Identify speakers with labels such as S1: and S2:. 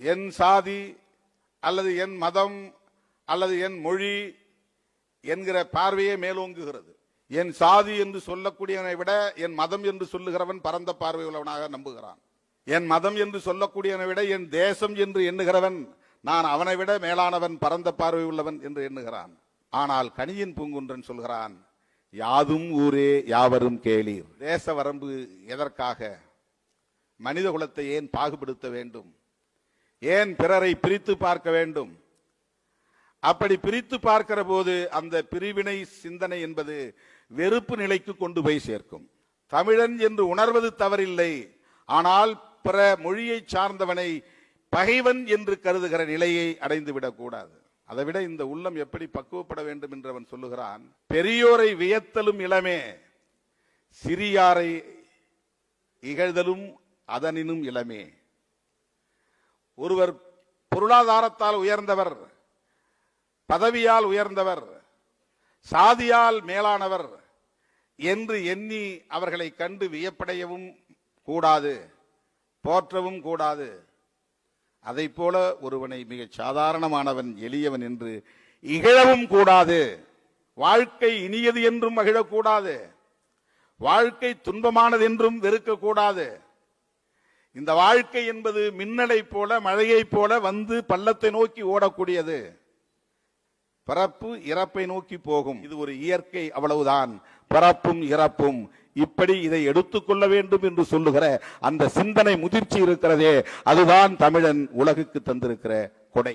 S1: என் சாதி அல்லது என் மதம் அல்லது என் மொழி என்கிற பார்வையே மேலோங்குகிறது. என் சாதி என்று சொல்லக்கூடியவனை விட என் மதம் என்று சொல்லுகிறவன் பரந்த பார்வை உள்ளவனாக நம்புகிறான். என் மதம் என்று சொல்லக்கூடியவனை விட என் தேசம் என்று எண்ணுகிறவன் நான் அவனை விட மேலானவன் பரந்த பார்வை உள்ளவன் என்று எண்ணுகிறான். ஆனால் கனியின் பூங்குன்றன் சொல்கிறான் யாதும் ஊரே யாவரும் கேளீர். தேச வரம்பு எதற்காக? மனித குலத்தை ஏன் பாகுபடுத்த வேண்டும்? ஏன் பிறரை பிரித்து பார்க்க வேண்டும்? அப்படி பிரித்து பார்க்கிற போது அந்த பிரிவினை சிந்தனை என்பது வெறுப்பு நிலைக்கு கொண்டு போய் சேர்க்கும். தமிழன் என்று உணர்வது தவறில்லை. ஆனால் பிற மொழியை சார்ந்தவனை பகைவன் என்று கருதுகிற நிலையை அடைந்து விடக்கூடாது அதை விட இந்த உள்ளம் எப்படி பக்குவப்பட வேண்டும் என்று அவன் சொல்லுகிறான். பெரியோரை வியத்தலும் இளமே சிறியாரை இகழ்தலும் அதனினும் இளமே. ஒருவர் பொருளாதாரத்தால் உயர்ந்தவர் பதவியால் உயர்ந்தவர் சாதியால் மேலானவர் என்று எண்ணி அவர்களை கண்டு வியப்படையவும் கூடாது போற்றவும் கூடாது. அதை போல ஒருவனை மிக சாதாரணமானவன் எளியவன் என்று இகழவும் கூடாது. வாழ்க்கை இனியது என்றும் மகிழக்கூடாது. வாழ்க்கை துன்பமானது என்றும் வெறுக்கக்கூடாது. இந்த வாழ்க்கை என்பது மின்னலை போல மழையை போல வந்து பள்ளத்தை நோக்கி ஓடக்கூடியது. பிறப்பு இறப்பை நோக்கி போகும். இது ஒரு இயற்கை அவ்வளவுதான். பிறப்பும் இறப்பும். இப்படி இதை எடுத்துக்கொள்ள வேண்டும் என்று சொல்லுகிற அந்த சிந்தனை முதிர்ச்சி இருக்கிறதே. அதுதான் தமிழன் உலகுக்கு தந்திருக்கிற கொடை.